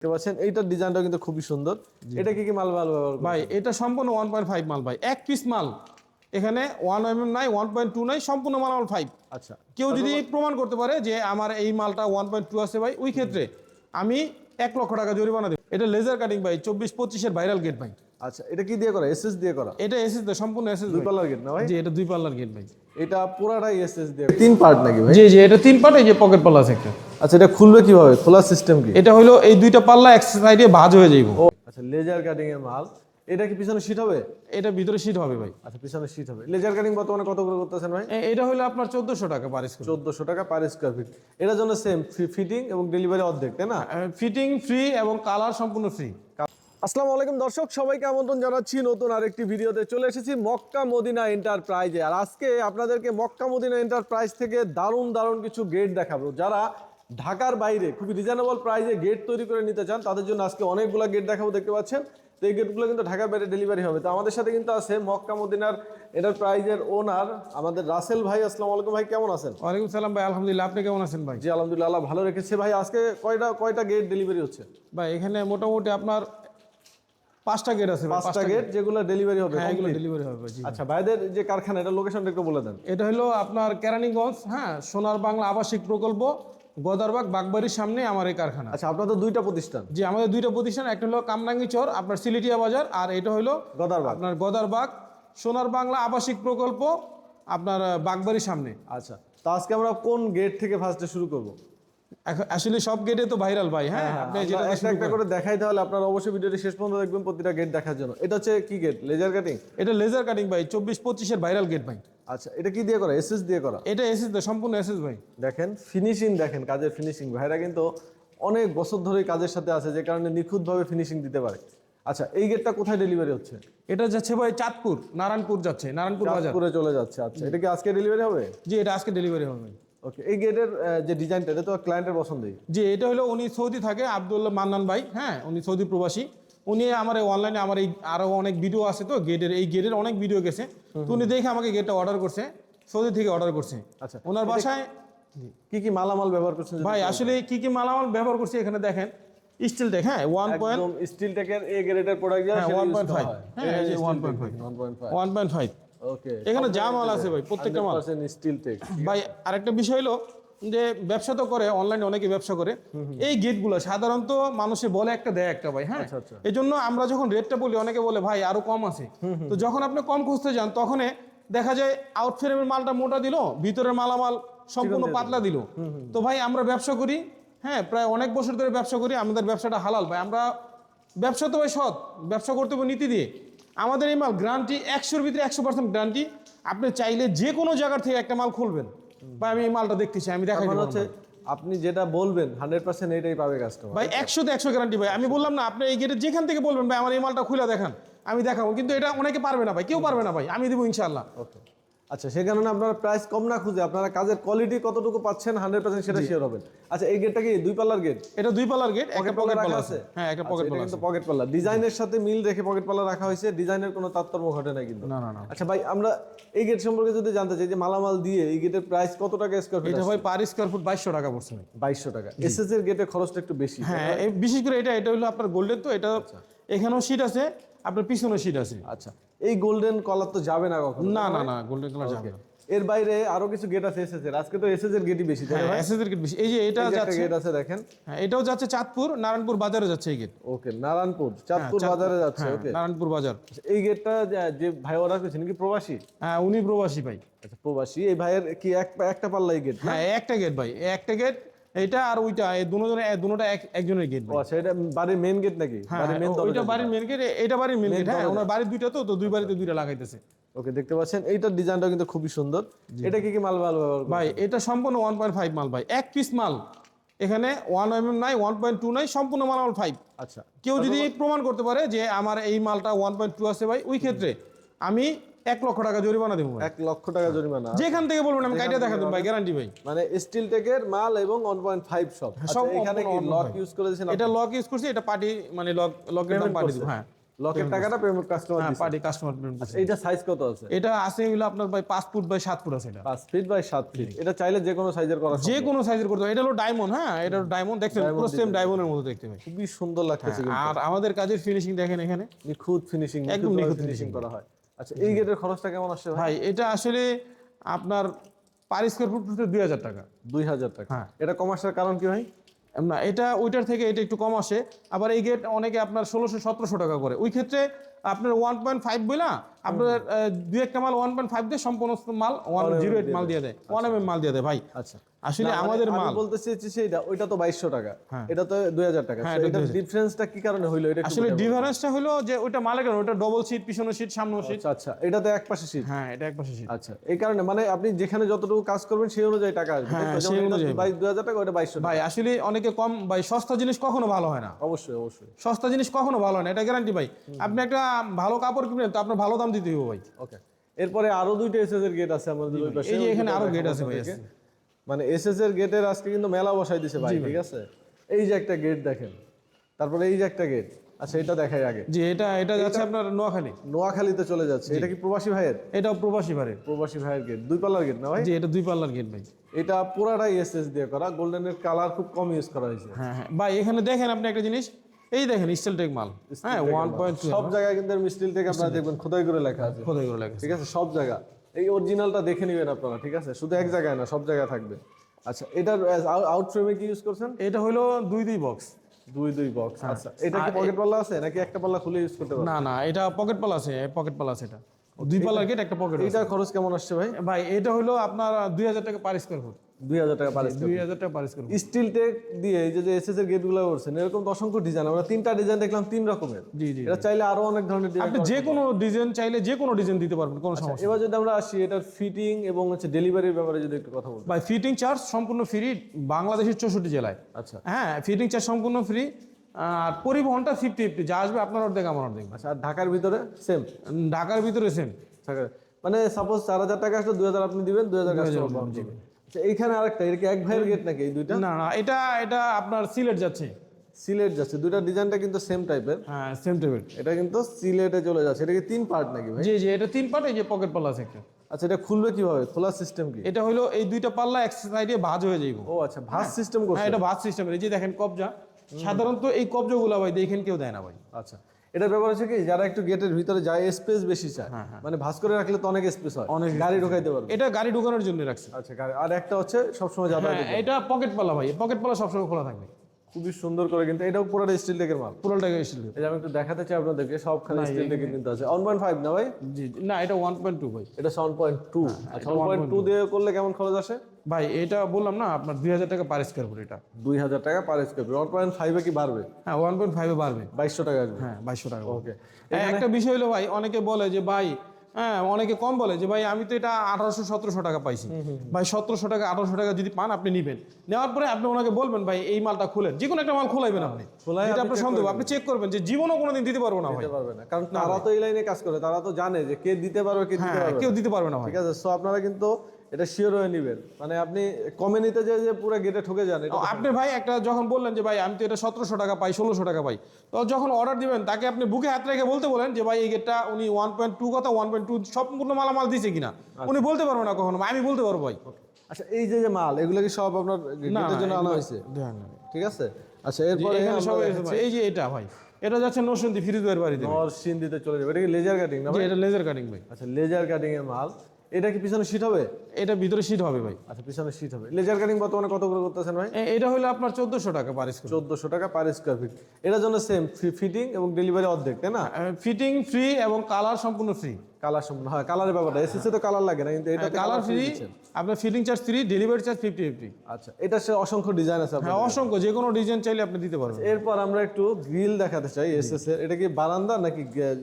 দেখতে পাচ্ছেন এইটার ডিজাইনটা কিন্তু খুবই সুন্দর। এটা কি কি মাল করেন? ভাই এটা সম্পূর্ণ ওয়ান পয়েন্ট ফাইভ মাল ভাই এক পিস মাল। এখানে ওয়ান এম এম নাই ওয়ান পয়েন্ট টু নাই সম্পূর্ণ মাল আমার ফাইভ আচ্ছা। কেউ যদি প্রমাণ করতে পারে যে আমার এই মালটা ওয়ান পয়েন্ট টু আছে ভাই ওই ক্ষেত্রে আমি এক লক্ষ টাকা জরিমানা দেবো। এটা লেজার কাটিং ভাই চব্বিশ পঁচিশের ভাইরাল গেট ভাই। আচ্ছা এটা কি দিয়ে করা? এসএস দিয়ে করা? এটা এসএস সম্পূর্ণ এসএস দুই পাল্লার গেট না ভাই? জি এটা দুই পাল্লার গেট ভাই। এটা পুরাটাই এসএস দিয়ে তিন পার্ট নাকি ভাই? জি জি এটা তিন পার্ট এই যে পকেট পাল্লা আছে একটা। আচ্ছা এটা খুলবে কীভাবে? খোলার সিস্টেম কি? এটা হলো এই দুইটা পাল্লা এক সাইডে ভাঁজ হয়ে যাইব। আচ্ছা লেজার কাটিং এর মাল। এটা কি পিছনে শীট হবে? এটা ভিতরে সিট হবে ভাই। আচ্ছা পিছনে শীট হবে। লেজার কাটিং বর্তমানে কত করে করতেছেন ভাই? এটা হলো আপনার চোদ্দশো টাকা পার স্কোয়ার চোদ্দশো টাকা পার স্কোয়ার ফিট এটার জন্য সেম ফিটিং এবং ডেলিভারি অর্ধেক তাই না? ফিটিং ফ্রি এবং কালার সম্পূর্ণ ফ্রি আসসালামু আলাইকুম দর্শক সবাইকে আমন্ত্রণ জানাচ্ছি নতুন আরেকটি ভিডিওতে। চলে এসেছি মক্কা মদিনা এন্টারপ্রাইজে আর আজকে আপনাদেরকে মক্কা মদিনা এন্টারপ্রাইজ থেকে দারুণ দারুণ কিছু গেট দেখাবো। যারা ঢাকার বাইরে খুবই রিজনেবল প্রাইজে গেট তৈরি করে নিতে চান তাদের জন্য আজকে অনেকগুলো গেট দেখাবো দেখতে পাচ্ছেন? তো এই গেটগুলো কিন্তু ঢাকার বাইরে ডেলিভারি হবে। তো আমাদের সাথে কিন্তু আছে মক্কা মদিনার এন্টারপ্রাইজের ওনার আমাদের রাসেল ভাই আসসালামু আলাইকুম ভাই কেমন আছেন? ওয়ালাইকুম সালাম ভাই আলহামদুলিল্লাহ আপনি কেমন আছেন ভাই? জি আলহামদুলিল্লাহ আল্লাহ ভালো রেখেছে ভাই। আজকে কয়টা কয়টা গেট ডেলিভারি হচ্ছে? ভাই এখানে মোটামুটি আপনার পাঁচটা গেট আছে পাঁচটা গেট যেগুলো ডেলিভারি হবে হ্যাঁ এগুলো ডেলিভারি হবে। আচ্ছা ভাইদের যে কারখানা এটা লোকেশনটা একটু বলে দেন। এটা হলো আপনার কেরানীগঞ্জ হ্যাঁ সোনার বাংলা আবাসিক প্রকল্প। গদারবাগ বাগবাড়ির সামনে আমার এই কারখানা। আচ্ছা আপনার তো দুইটা প্রতিষ্ঠান। জি আমাদের দুইটা প্রতিষ্ঠান একটা হলো কামরাঙ্গি চর আপনার সিলেটিয়া বাজার আর এটা হলো গদারবাগ। আপনার গদারবাগ সোনার বাংলা আবাসিক প্রকল্প আপনার বাগবাড়ির সামনে। আচ্ছা তো আজকে আমরা কোন গেট থেকে ফার্স্টে শুরু করব? এখন আসলে সব গেটে তো ভাইরাল ভাই হ্যাঁ? আপনি যেটা একটা একটা করে দেখাই তাহলে আপনারা অবশ্যই ভিডিওটি শেষ পর্যন্ত দেখবেন প্রতিটা গেট দেখার জন্য। এটা হচ্ছে কি গেট লেজার কাটিং এটা লেজার কাটিং ভাই চব্বিশ পঁচিশের ভাইরাল গেট ভাই। আচ্ছা এটা কি দিয়ে করা? এসএস দিয়ে করা? এটা এসএস সম্পূর্ণ এসএস ভাই। দেখেন ফিনিশিং দেখেন কাজের ফিনিশিং ভাইরা কিন্তু অনেক বছর ধরে কাজের সাথে আছে যে কারণে নিখুঁতভাবে ফিনিশিং দিতে পারে। আচ্ছা এই গেটটা কোথায় ডেলিভারি হচ্ছে? এটা যাচ্ছে ভাই চাঁদপুর নারায়ণপুর যাচ্ছে নারায়ণপুর বাজার। চলে যাচ্ছে আচ্ছা। এটা কি আজকে ডেলিভারি হবে? জি এটা আজকে ডেলিভারি হবে ওকে এই গেটের যে ডিজাইনটা এটা তো ক্লায়েন্টের পছন্দই। জি এটা হলো উনি সৌদি থাকে আব্দুল্লাহ মান্নান ভাই হ্যাঁ উনি সৌদি প্রবাসী। উনি আমার অনলাইনে আমার এই আরও অনেক ভিডিও আছে তো গেটের এই গেটের অনেক ভিডিও গেছে। তো উনি দেখে আমাকে গেটটা অর্ডার করছে সৌদি থেকে অর্ডার করছে। আচ্ছা। ওনার বাসায় কি কি মালামাল ব্যবহার করছেন ভাই আসলে কি কি মালামাল ব্যবহার করছে এখানে দেখেন। স্টিল টেক হ্যাঁ ওয়ান পয়েন্ট স্টিল টেকের এ গ্রেডের প্রোডাক্ট যা হ্যাঁ ওয়ান পয়েন্ট ফাইভ হ্যাঁ। One point five 1.5 one point five okay এখানে যা মাল আছে ভাই প্রত্যেকটা মাল। 100% স্টিল টেক ভাই আরেকটা বিষয় হলো যে ব্যবসা তো করে অনলাইনে অনেকে ব্যবসা করে। এই গেটগুলো সাধারণত মানুষে বলে একটা দেয় একটা ভাই হ্যাঁ? আচ্ছা, আচ্ছা। এই জন্য আমরা যখন রেটটা বলি অনেকে বলে ভাই আরও কম আছে। তো যখন আপনি কম খুঁজতে যান তখন দেখা যায় আউট ফ্রেমের মালটা মোটা দিল ভিতরের মালামাল সম্পূর্ণ পাতলা দিল। তো ভাই আমরা ব্যবসা করি হ্যাঁ প্রায় অনেক বছর ধরে ব্যবসা করি আমাদের ব্যবসাটা হালাল ভাই। আমরা ব্যবসা তো ভাই সৎ ব্যবসা করতে হবে নীতি দিয়ে। আমাদের এই মাল গ্রান্টি একশোর ভিতরে একশো পার্সেন্ট গ্রান্টি আপনি চাইলে যে কোনো জায়গার থেকে একটা মাল খুলবেন। ভাই আমি এই মালটা দেখতেছি আমি দেখাই মানে হচ্ছে আপনি যেটা বলবেন 100% এটাই পাবে কাস্টমার ভাই একশোতে একশো গ্যারান্টি ভাই। আমি বললাম না আপনি এই গেটে যেখান থেকে বলবেন ভাই আমার এই মালটা খুলে দেখান আমি দেখাবো। কিন্তু এটা অনেকে পারবে না ভাই কেউ পারবে না ভাই আমি দেবো ইনশাল্লাহ ওকে আচ্ছা সে কারণে আপনারা প্রাইস কম না খুঁজে আপনারা কাজের কোয়ালিটি কতটুকু পাচ্ছেন 100% সেটা শেয়ার হবেন। আচ্ছা এই গেটটা কি দুই পাল্লার গেট এটা দুই পাল্লার গেট একটা পকেট পাল্লা আছে। আছে? হ্যাঁ একটা আচ্ছা, পকেট পাল্লা কিন্তু পকেট পাল্লা। ডিজাইনের সাথে মিল রেখে পকেট পাল্লা রাখা হয়েছে ডিজাইনের কোনো তারতম্য ঘটে না কিন্তু। না না না। আচ্ছা ভাই আমরা এই গেট সম্পর্কে যদি জানতে চাই যে মালামাল দিয়ে এই গেটের প্রাইস কত টাকা স্কোয়ার ফিট এটা ভাই পার স্কোয়ার ফুট বাইশশো টাকা পড়ছে ভাই। বাইশশো টাকা। এসএস এর গেটের খরচটা একটু বেশি হ্যাঁ এই বিশেষ করে এটা এটা হলো আপনার গোল্ডেন তো এটা এখানেও সিট আছে আপনার পিছনেও সিট আছে। আচ্ছা। এই গোল্ডেন কলার তো যাবে না কখনো না না না গোল্ডেন কালার যাবে না। এর বাইরে আরও কিছু গেট আছে এসএস এর। আজকে তো এসএস এর গেটই বেশি? হ্যাঁ এসএস এর গেট বেশি। এই যে এটা যাচ্ছে গেট আছে দেখেন। হ্যাঁ এটাও যাচ্ছে চাঁদপুর নারায়ণপুর বাজারে যাচ্ছে এই গেট ওকে নারায়ণপুর চাঁদপুর বাজারে যাচ্ছে হ্যাঁ ওকে নারায়ণপুর বাজার। এই গেটটা যে- ভাই অর্ডার করেছেন কি প্রবাসী? হ্যাঁ উনি প্রবাসী ভাই। আচ্ছা প্রবাসী। এই ভাইয়ের কি এক একটা পাল্লা এই গেট হ্যাঁ একটা গেট ভাই একটা গেট এইটা আর ওইটা এই দুটোটা এক একজনের গেট ও আচ্ছা এটা বাড়ির মেইন গেট নাকি? হ্যাঁ বাড়ির মেইন ওইটা বাড়ির মেন গেট এটা বাড়ির মেন গেট হ্যাঁ ওনার বাড়ির দুইটা তো তো দুই বাড়িতে দুইটা লাগাইতেছে। ওকে দেখতে পাচ্ছেন এইটার ডিজাইনটা কিন্তু খুবই সুন্দর। এটা কি কি মাল মাল ভাই এটা সম্পূর্ণ ওয়ান পয়েন্ট ফাইভ মাল ভাই এক পিস মাল। এখানে ওয়ান এম এম নাই ওয়ান পয়েন্ট টু নাই সম্পূর্ণ মাল আমার ফাইভ আচ্ছা। কেউ যদি প্রমাণ করতে পারে যে আমার এই মালটা ওয়ান পয়েন্ট টু আছে ভাই ওই ক্ষেত্রে আমি এক লক্ষ টাকা জরিমানা দেবো এক লক্ষ টাকা জরিমানা। যেখান থেকে বলবেন আমি কাইটা দেখা দেবো ভাই গ্যারান্টি ভাই। মানে স্টিল টেকের মাল এবং 1.5 সব আচ্ছা সব এখানে কি লক ইউজ করে দিয়েছেন এটা লক ইউজ করছি এটা পার্টি মানে লক লকের দাম পার্টি দিব হ্যাঁ। লকের টাকাটা পেমেন্ট কাস্টমার হ্যাঁ পার্টি কাস্টমার পেমেন্ট এইটা সাইজ কত আছে? এটা আছে হলো আপনার ভাই পাঁচ ফুট বাই সাত ফুট আছে এটা। পাঁচ ফিট বাই সাত ফিট এটা চাইলে যে কোনো সাইজের করা যে কোনো সাইজের করতে হবে। এটা হলো ডায়মন্ড হ্যাঁ এটা ডায়মন্ড দেখছেন পুরো সেম ডায়মন্ডের মতো দেখতে ভাই। খুবই সুন্দর লাগতেছে আর আমাদের কাজের ফিনিশিং দেখেন এখানে। নিখুঁত ফিনিশিং একদম নিখুঁত ফিনিশিং করা হয়। আচ্ছা এই গেটের খরচটা কেমন আসছে ভাই? এটা আসলে আপনার পার স্কোয়ার ফুট দুই হাজার টাকা। দুই হাজার টাকা। হ্যাঁ। এটা কম আসার কারণ কি ভাই? না এটা ওইটার থেকে এটা একটু কম আসে। আবার এই গেট অনেকে আপনার ষোলোশো সতেরোশো টাকা করে। ওই ক্ষেত্রে আপনার ওয়ান পয়েন্ট ফাইভ বইলা আপনার আহ, দুই একটা মাল ওয়ান পয়েন্ট ফাইভ দিয়ে সম্পূর্ণ মাল ওয়ান জিরো এইট মাল দিয়ে দেয় ওয়ান এম মাল দিয়ে দেয় ভাই। আচ্ছা। আসলে মানে আমাদের মাল। বলতে চেয়েছি সেটা ওইটা তো বাইশশো টাকা। হ্যাঁ। এটা তো দুই হাজার টাকা। হ্যাঁ, এটা ডিফারেন্সটা কি কারণে এটা আসলে ডিফারেন্সটা হলো যে ওইটা মালের কারণ ওটা ডবল সিট পিছনের সিট সামনের সিট আচ্ছা আচ্ছা। এটাতে এক পাশে শীত হ্যাঁ এটা এক পাশে সিট আচ্ছা এই কারণে মানে আপনি যেখানে যতটুকু কাজ করবেন সেই অনুযায়ী টাকা আসবে। হ্যাঁ, তাই তো? সেই অনুযায়ী। বাইশ দুই হাজার টাকা ওটা বাইশশো ভাই আসলে অনেকে কম ভাই সস্তা জিনিস কখনো ভালো হয় না। অবশ্যই অবশ্যই। সস্তা জিনিস কখনো ভালো হয় না এটা গ্যারান্টি ভাই। আপনি একটা ভালো কাপড় কিনবেন তো আপনার ভালো দাম দিতে হবে ভাই। ওকে এরপরে আরও দুইটা এসএস এর গেট আছে আমাদের ওই পাশে। এই যে এখানে আরও গেট আছে ভাই। মানে এসএস এর গেটের আজকে কিন্তু মেলা বসাই দিছে ভাই ঠিক আছে? এই যে একটা গেট দেখেন। তারপরে এই যে একটা গেট আচ্ছা এটা দেখাই আগে। যে এটা এটা যাচ্ছে আপনার নোয়াখালী। নোয়াখালীতে চলে যাচ্ছে। এটা কি প্রবাসী ভাইয়ের? এটাও প্রবাসী বাড়ির প্রবাসী ভাইয়ের গেট দুই পাল্লার গেট না ভাই? যে এটা দুই পাল্লার গেট ভাই। এটা পুরাটাই এসএস দিয়ে করা। গোল্ডেনের কালার খুব কম ইউজ করা হয়েছে। হ্যাঁ হ্যাঁ। ভাই এখানে দেখেন আপনি একটা জিনিস। এই দেখেন স্টিল টেক মাল। হ্যাঁ ওয়ান পয়েন্ট সব জায়গায় কিন্তু স্টিল টেক আপনারা দেখবেন খোদাই করে লেখা আছে। খোদাই করে লেখা ঠিক আছে? সব জায়গা। এই অরিজিনালটা দেখে নেবেন আপনারা ঠিক আছে? শুধু এক জায়গায় না সব জায়গায় থাকবে। আচ্ছা এটার আউট ফ্রেমে কি ইউজ করছেন? এটা হলো দুই দুই বক্স দুই দুই বক্স আচ্ছা এটা কি পকেট পাল্লা আছে নাকি একটা পাল্লা খুলে ইউজ করতে পারবেন? না না এটা পকেট পাল্লা আছে পকেট পাল্লা আছে এটা। দুই পাল্লার গেট একটা পকেট এইটার খরচ কেমন আসছে ভাই? ভাই এটা হলো আপনার দুই হাজার টাকা পার স্কোয়ার ফুট দুই হাজার টাকা পার দুই হাজার টাকা পার স্কোয়ার স্টিল টেক দিয়ে এই যে যে এসএস এর গেটগুলো করছেন এরকম তো অসংখ্য ডিজাইন আমরা তিনটা ডিজাইন দেখলাম তিন রকমের। জি জি এটা চাইলে আরও অনেক ধরনের ডিজাইন আপনি যে কোনো ডিজাইন চাইলে যে কোনো ডিজাইন দিতে পারবেন কোনো সমস্যা এবার যদি আমরা আসি এটার ফিটিং এবং হচ্ছে ডেলিভারির ব্যাপারে যদি একটু কথা বলব ভাই ফিটিং চার্জ সম্পূর্ণ ফ্রি বাংলাদেশের চৌষট্টি জেলায়। আচ্ছা। হ্যাঁ ফিটিং চার্জ সম্পূর্ণ ফ্রি আর পরিবহনটা ফিফটি ফিফটি যা আসবে আপনার অর্ধেক আমার অর্ধেক। আচ্ছা আর ঢাকার ভিতরে? সেম ঢাকার ভিতরে সেম মানে সাপোজ চার হাজার টাকা আসলে দুই হাজার আপনি দিবেন দুই হাজার আচ্ছা এইখানে আরেকটা এটা কি এক ভাইয়ের গেট নাকি এই দুইটা? না না এটা এটা আপনার সিলেট যাচ্ছে। সিলেট যাচ্ছে দুইটা ডিজাইনটা কিন্তু সেম টাইপের হ্যাঁ সেম টেবিল এটা কিন্তু সিলেটে চলে যাচ্ছে এটা কি তিন পার্ট নাকি ভাই? জি জি এটা তিন পার্ট এই যে পকেট পাল্লা আছে একটা। আচ্ছা এটা খুলবে কীভাবে? খোলার সিস্টেম কি? এটা হলো এই দুইটা পাল্লা এক সাইডে ভাঁজ হয়ে যাইব। ও আচ্ছা ভাস সিস্টেম করছে। হ্যাঁ এটা ভাঁজ সিস্টেম এই যে দেখেন কবজা সাধারণত এই কবজাগুলো ভাই দেখেন কেউ দেয় না ভাই। আচ্ছা এটার ব্যাপার হচ্ছে কি যারা একটু গেটের ভিতরে যায় স্পেস বেশি চায়। মানে ভাস করে রাখলে তো অনেক স্পেস হয়। অনেক গাড়ি ঢোকাইতে পারবে। এটা গাড়ি ঢোকানোর জন্য রাখছে। আচ্ছা গাড়ি আর একটা হচ্ছে সবসময় যাতায়াত হ্যাঁ এটা পকেট পাল্লা ভাই। পকেট পাল্লা সবসময় খোলা থাকবে। খুবই সুন্দর করে কিন্তু এটাও পুরোটা স্টিল টেকের মাল। পুরোটাকে স্টিল এই আমি একটু দেখাতে চাই আপনাদেরকে সবখানে স্টিল টেকের কিন্তু আছে। ওয়ান পয়েন্ট ফাইভ না ভাই? জি। না এটা ওয়ান পয়েন্ট টু ভাই। এটা ওয়ান পয়েন্ট টু আচ্ছা ওয়ান পয়েন্ট টু দিয়ে করলে কেমন খরচ আসে? ভাই এটা বললাম না আপনার দুই হাজার টাকা পার স্কোয়ার ফুট এটা। দুই হাজার টাকা পার স্কোয়ার ওয়ান পয়েন্ট ফাইভে কি বাড়বে? হ্যাঁ ওয়ান পয়েন্ট ফাইভে বাড়বে। বাইশশো টাকা আসবে। হ্যাঁ বাইশশো টাকা ওকে হ্যাঁ, একটা বিষয় হলো ভাই অনেকে বলে যে ভাই হ্যাঁ অনেকে কম বলে যে ভাই আমি তো এটা আঠারোশো সতেরোশো টাকা পাইছি। ভাই সতেরোশো টাকা আঠারোশো টাকা যদি পান আপনি নিবেন। নেওয়ার পরে আপনি ওনাকে বলবেন ভাই এই মালটা খুলেন। যে কোনো একটা মাল খোলাইবেন আপনি। যেটা আপনি আপনার সন্দেহ। আপনি চেক করবেন যে জীবনও কোনোদিন দিতে পারব না ভাই। পারবে না। কারণ তারা তো এই লাইনে কাজ করে। তারা তো জানে যে কে দিতে পারবে কে দিতে হ্যাঁ পারবে কেউ দিতে পারবে না ঠিক আছে? সো আপনারা কিন্তু এটা শিওর হয়ে নেবেন। মানে আপনি কমে নিতে যে যে পুরো গেটে ঠকে যান আপনি ভাই একটা যখন বললেন যে ভাই আমি তো এটা সতেরোশো টাকা পাই ষোলোশো টাকা পাই। তো যখন অর্ডার দিবেন তাকে আপনি বুকে হাত রেখে বলতে বলেন যে ভাই এই গেটটা উনি ওয়ান পয়েন্ট টু কথা ওয়ান পয়েন্ট টু সম্পূর্ণ মালামাল দিছে কিনা? উনি বলতে পারব না কখনো আমি বলতে পারব ভাই। আচ্ছা এই যে যে মাল এগুলো কি সব আপনার গেটের জন্য আনা হয়েছে? ঠিক আছে? আচ্ছা এরপরে এখানে সবাই এই যে এটা ভাই এটা যাচ্ছে নরসিংদী ফিরিজের বাড়িতে নরসিন দিতে চলে যাবে। এটা কি লেজার কাটিং না এটা লেজার কাটিং ভাই। আচ্ছা লেজার কাটিং এর মাল। এটা কি পিছনে শীট হবে? এটা ভিতরে শীট হবে ভাই। আচ্ছা পিছনে শীট হবে। লেজার কাটিং বর্তমানে কত করে করতেছেন ভাই? এটা হলো আপনার চোদ্দশো টাকা পার স্কোয়ার চোদ্দশো টাকা পার স্কোয়ার ফিট এটার জন্য সেম ফিটিং এবং ডেলিভারি অর্ধেক তাই না? ফিটিং ফ্রি এবং কালার সম্পূর্ণ ফ্রি কালার সম্পূর্ণ হয় কালারের ব্যাপারটা। এসএসসি তো কালার লাগে না কিন্তু এটা কালার ফ্রি আপনার fitting charge free delivery charge fifty fifty আচ্ছা এটা সে অসংখ্য ডিজাইন আছে আপনার হ্যাঁ অসংখ্য যে কোনো ডিজাইন চাইলে আপনি দিতে পারবেন। এরপর আমরা একটু গ্রিল দেখাতে চাই এসএস এর এটা কি বারান্দা নাকি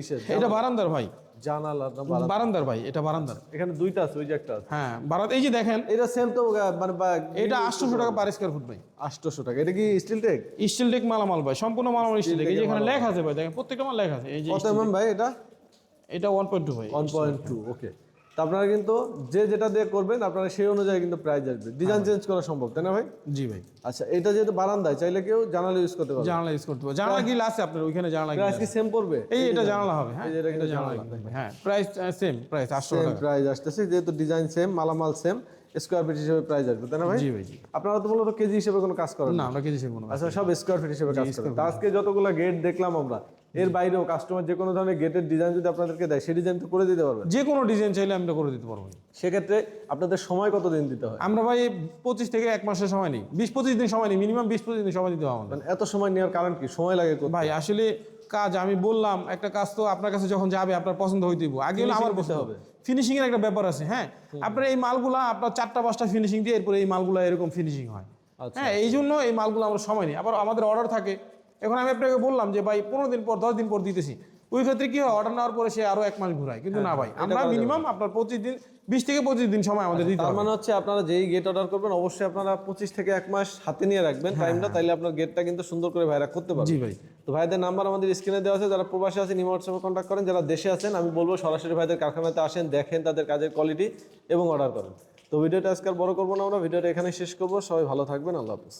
ইসের? এটা বারান্দার ভাই। জানালা বারান্দার ভাই এটা বারান্দার। এখানে দুইটা আছে ওই যে একটা আছে। হ্যাঁ বারান্দা এই যে দেখেন এটা সেম তো মানে এটা আটশোশো টাকা পার স্কোয়ার ফুট ভাই। আটশোশো টাকা এটা কি স্টিল টেক স্টিল টেক মালামাল ভাই সম্পূর্ণ মালামাল স্টিল টেক এই যে এখানে লেখা আছে ভাই দেখেন প্রত্যেকটা মাল লেখা আছে এই যে কত এমএম ভাই এটা? এটা ওয়ান পয়েন্ট টু ভাই ওয়ান পয়েন্ট টু ওকে তো আপনারা কিন্তু যে যেটা দিয়ে করবেন আপনারা সেই অনুযায়ী কিন্তু প্রাইস আসবে। ডিজাইন চেঞ্জ করা সম্ভব তাই না ভাই? জি ভাই। আচ্ছা এটা যেহেতু বারান্দায় চাইলে কেউ জানালা ইউজ করতে পারবে। জানালা ইউজ করতে পারব। জানালা গিল আছে আপনার ওইখানে জানালা গ্রিল প্রাইস কি সেম পড়বে। এই এটা জানালা। হবে হ্যাঁ এটা কিন্তু জানালা। হ্যাঁ প্রাইস সেম প্রাইস আটশো সেম টাকা। প্রাইস আসতেছে যেহেতু ডিজাইন সেম মালামাল সেম স্কোয়ার ফিট হিসেবে প্রাইস আসবে তাই না ভাই? জি ভাই আপনারা তো মূলত কেজি হিসেবে কোনো কাজ করেন না আমরা কেজি সেরকম না আচ্ছা সব স্কোয়ার ফিট হিসেবে কাজ করেন। তা আজকে যতগুলো গেট দেখলাম আমরা এর বাইরেও কাস্টমার যে কোনো ধরনের গেটের ডিজাইন যদি আপনাদেরকে দেয় সেই ডিজাইন তো করে দিতে পারবেন। যে কোনো ডিজাইন চাইলে আমরা করে দিতে পারব। সেক্ষেত্রে আপনাদের সময় কত দিন দিতে হয়? আমরা ভাই পঁচিশ থেকে এক মাসের সময় নিই। বিশ পঁচিশ দিন সময় নেই। মিনিমাম বিশ পঁচিশ দিন সময় দিতে হবে মানে এত সময় নেওয়ার কারণ কি? সময় লাগে? ভাই আসলে কাজ আমি বললাম একটা কাজ তো আপনার কাছে যখন যাবে আপনার পছন্দ হয়ে হবে আগে হলো আমার পছন্দ হবে। ফিনিশিং এর একটা ব্যাপার আছে হ্যাঁ? আপনার এই মালগুলা আপনার চারটা পাঁচটা ফিনিশিং দিয়ে এরপরে এই মালগুলা এরকম ফিনিশিং হয়। আচ্ছা। হ্যাঁ এই জন্য এই মালগুলো আমরা সময় নেই। আবার আমাদের অর্ডার থাকে। এখন আমি আপনাকে বললাম যে ভাই পনেরো দিন পর দশ দিন পর দিতেছি। ওই ক্ষেত্রে কি হয়? অর্ডার নেওয়ার পরে সে আরও এক মাস ঘুরায়। কিন্তু না ভাই আমরা মিনিমাম আপনার পঁচিশ দিন বিশ থেকে পঁচিশ দিন সময় আমাদের দিতে তার মানে হচ্ছে আপনারা যেই গেট অর্ডার করবেন অবশ্যই আপনারা পঁচিশ থেকে এক মাস হাতে নিয়ে রাখবেন টাইমটা তাইলে আপনার গেটটা কিন্তু সুন্দর করে ভাইরা করতে পারবেন জি ভাই। তো ভাইদের নাম্বার আমাদের স্ক্রিনে দেওয়া আছে যারা প্রবাসী আছেন ইমো হোয়াটসঅ্যাপে কন্ট্যাক্ট করেন যারা দেশে আছেন আমি বলব সরাসরি ভাইদের কারখানাতে আসেন দেখেন তাদের কাজের কোয়ালিটি এবং অর্ডার করেন। তো ভিডিওটা আজকাল বড় করব না আমরা ভিডিওটা এখানে শেষ করব। সবাই ভালো থাকবেন আল্লাহ হাফিজ।